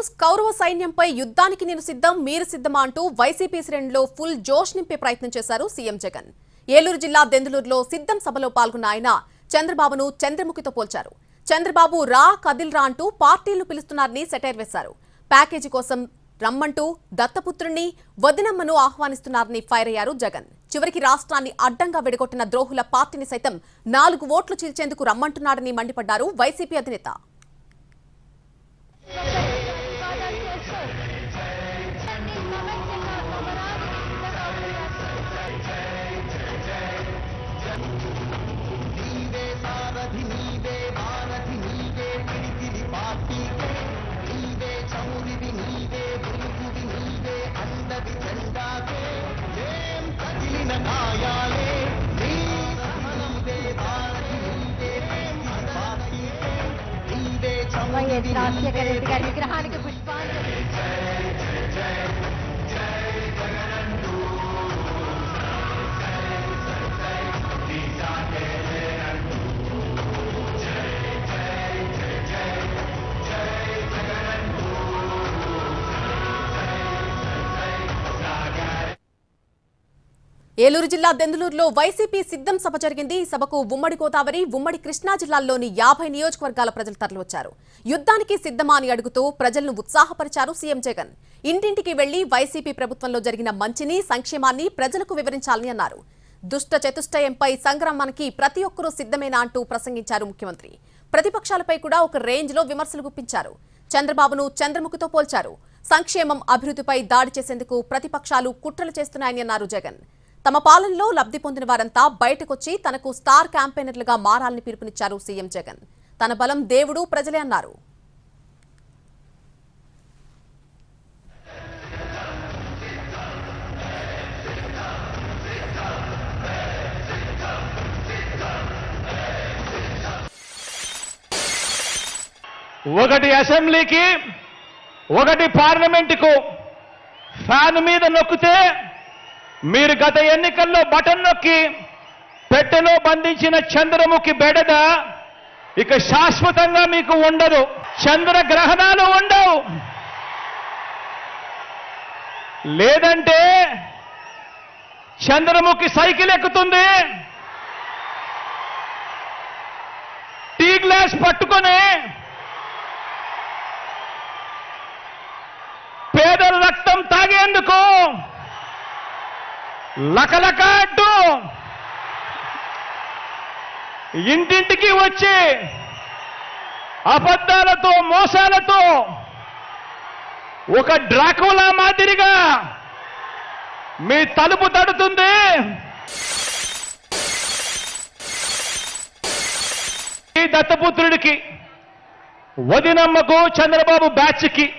News కౌరవ సైన్యంపై యుద్ధానికి నేను సిద్ధం మీరు సిద్ధమా అంటూ వైసీపీ శ్రేణిలో ఫుల్ జోష్ నింపే ప్రయత్నం చేశారు సీఎం జగన్. ఏలూరు జిల్లా దెందులూరులో సిద్ధం సభలో పాల్గొన్న ఆయన చంద్రబాబును చంద్రముఖితో పోల్చారు. చంద్రబాబు రా కదిల్రా అంటూ పార్టీలు పిలుస్తున్నారని సెటైర్ వేశారు. ప్యాకేజీ కోసం రమ్మంటూ దత్తపుత్రుణ్ణి వదినమ్మను ఆహ్వానిస్తున్నారని ఫైర్ అయ్యారు జగన్. చివరికి రాష్ట్రాన్ని అడ్డంగా విడగొట్టిన ద్రోహుల పార్టీని సైతం నాలుగు ఓట్లు చీల్చేందుకు రమ్మంటున్నాడని మండిపడ్డారు వైసీపీ అధినేత. వైఎస్ రాజశేఖర రెడ్డి విగ్రహానికి పుష్పాంజలి ఏలూరు జిల్లా దెందులూరులో వైసీపీ సిద్ధం సభ జరిగింది. ఈ సభకు ఉమ్మడి గోదావరి ఉమ్మడి కృష్ణా జిల్లాల్లోని యాభై నియోజకవర్గాల ప్రజలు తరలివచ్చారు. యుద్ధానికి సిద్ధమా అని అడుగుతూ ప్రజలను ఉత్సాహపరిచారు సీఎం జగన్. ఇంటింటికి వెళ్ళి వైసీపీ ప్రభుత్వంలో జరిగిన మంచిని సంక్షేమాన్ని ప్రజలకు వివరించాలని అన్నారు. దుష్ట చతుష్టయంపై సంగ్రామానికి ప్రతి ఒక్కరూ సిద్ధమేనా అంటూ ప్రసంగించారు ముఖ్యమంత్రి. ప్రతిపక్షాలపై కూడా ఒక రేంజ్లో విమర్శలు గుప్పించారు. చంద్రబాబును చంద్రముఖితో పోల్చారు. సంక్షేమం అభివృద్ధిపై దాడి చేసేందుకు ప్రతిపక్షాలు కుట్రలు చేస్తున్నాయని అన్నారు జగన్. తమ పాలనలో లబ్ధి పొందిన వారంతా బయటకొచ్చి తనకు స్టార్ క్యాంపెయినర్లుగా మారాలని పిలుపునిచ్చారు సీఎం జగన్. తన బలం దేవుడు ప్రజలే అన్నారు. ఒకటి అసెంబ్లీకి ఒకటి పార్లమెంటుకు ఫ్యాన్ మీద నొక్కితే మీరు గత ఎన్నికల్లో బటన్ నొక్కి పెట్టెలో బంధించిన చంద్రముఖి బెడద ఇక శాశ్వతంగా మీకు ఉండదు. చంద్ర గ్రహణాలు ఉండవు. లేదంటే చంద్రముఖి సైకిల్ ఎక్కుతుంది. టీ గ్లాస్ పట్టుకొని పేదల రక్తం తాగేందుకు లకలక ఇంటింటికి వచ్చి అబద్ధాలతో మోసాలతో ఒక డ్రాకులా మాదిరిగా మీ తలుపు తడుతుంది. ఈ దత్తపుత్రుడికి వదినమ్మకు చంద్రబాబు బ్యాచ్కి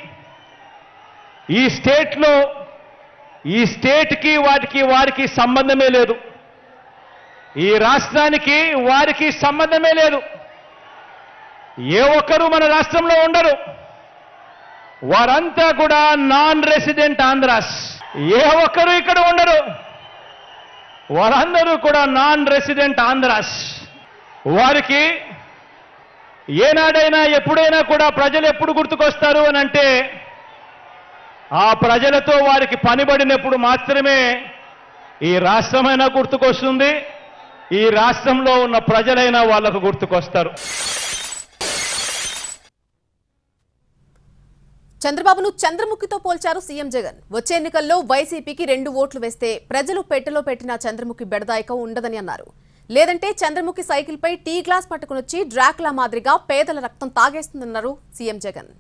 ఈ స్టేట్లో ఈ స్టేట్కి వాటికి వారికి సంబంధమే లేదు. ఈ రాష్ట్రానికి వారికి సంబంధమే లేదు. ఏ ఒక్కరూ మన రాష్ట్రంలో ఉండరు. వారంతా కూడా నాన్ రెసిడెంట్ ఆంధ్రాస్. ఏ ఒక్కరు ఇక్కడ ఉండరు. వారందరూ కూడా నాన్ రెసిడెంట్ ఆంధ్రాస్. వారికి ఏనాడైనా ఎప్పుడైనా కూడా ప్రజలు ఎప్పుడు గుర్తుకొస్తారు అని అంటే ఆ ప్రజలతో వారికి పనిబడినప్పుడు మాత్రమే ఈ రాష్ట్రమైనా గుర్తుకొస్తుంది. ఈ రాష్ట్రంలో ఉన్న ప్రజలైనా వాళ్ళకు గుర్తుకొస్తారు. చంద్రబాబును చంద్రముఖితో పోల్చారు సీఎం జగన్. వచ్చే ఎన్నికల్లో వైసీపీకి రెండు ఓట్లు వేస్తే ప్రజలు పెట్టెలో పెట్టిన చంద్రముఖి బెడదాయకం ఉండదని అన్నారు. లేదంటే చంద్రముఖి సైకిల్పై టీ గ్లాస్ పట్టుకునొచ్చి డ్రాక్లా మాదిరిగా పేదల రక్తం తాగేస్తుందన్నారు సీఎం జగన్.